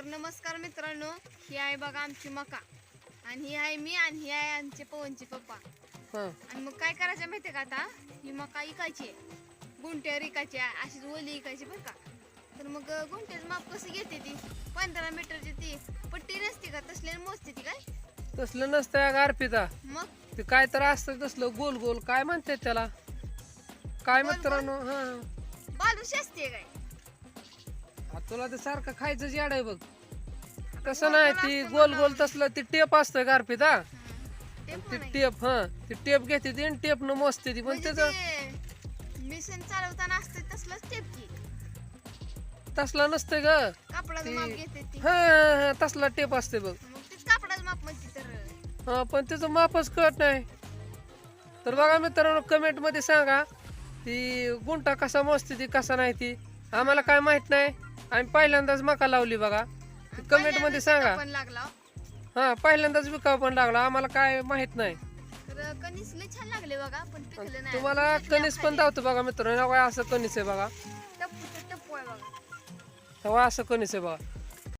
तर नमस्कार मित्रांनो ही आहे बघा आमची मका. आणि ही आहे मी आणि ही आहे आमचे पवनचे पप्पा. हा. आणि मग काय करायचं माहितीये का आता? ही मका इकायची आहे. गुंट्यावर इकायची आहे. अशीच ओली इकायची बरं का? तर मग गुंट्याचं माप कसं घेते ती? पंधरा मीटरची ती. पट्टी नसते का? तसले मोजते ती काय? तसलं नसतं गारपिता. मग? ते काय तर असतं तसलं. गोल गोल. काय म्हणतात त्याला? काय गोल मित्रांनो? हा. बालूशी असते काय? तुला ते सारखं खायचं याड आहे बघ. तसं गोल नाही ती गोल. गोल तसलं ती टेप असतं गारपिता हं. ते. टेप हा ती टेप घेते ती टेप न मोजते ती पण त्याचं मिशन चालवताना असते तसलंच टेप की. तसला नसतं ग. कापडाचं ती- माप घेते ती. हा हा, तसला टेप असते बघ. मग तेच कापडाचं माप म्हणते तर. हा पण त्याचं मापच कळत नाही. तर बघा मित्रांनो कमेंटमध्ये सांगा ती गुंटा कसा मोजते ती कसा नाही ती? आम्हाला काय माहीत नाही. आम्ही पहिल्यांदाच मका लावली बघा. कमेंटमध्ये सांगा. पण लागला. हा पहिल्यांदाच विकाव पण लागला. आम्हाला काय माहीत नाही. तर कणीस लय छान लागले बघा पण पिकलं नाही. तुम्हाला कणीस पण. दावतो बघा मित्रांनो. बघा असं कणीस आहे बघा. टप्पू ते टप्पू आहे बघा. तेव्हा असं कणीस आहे बघा.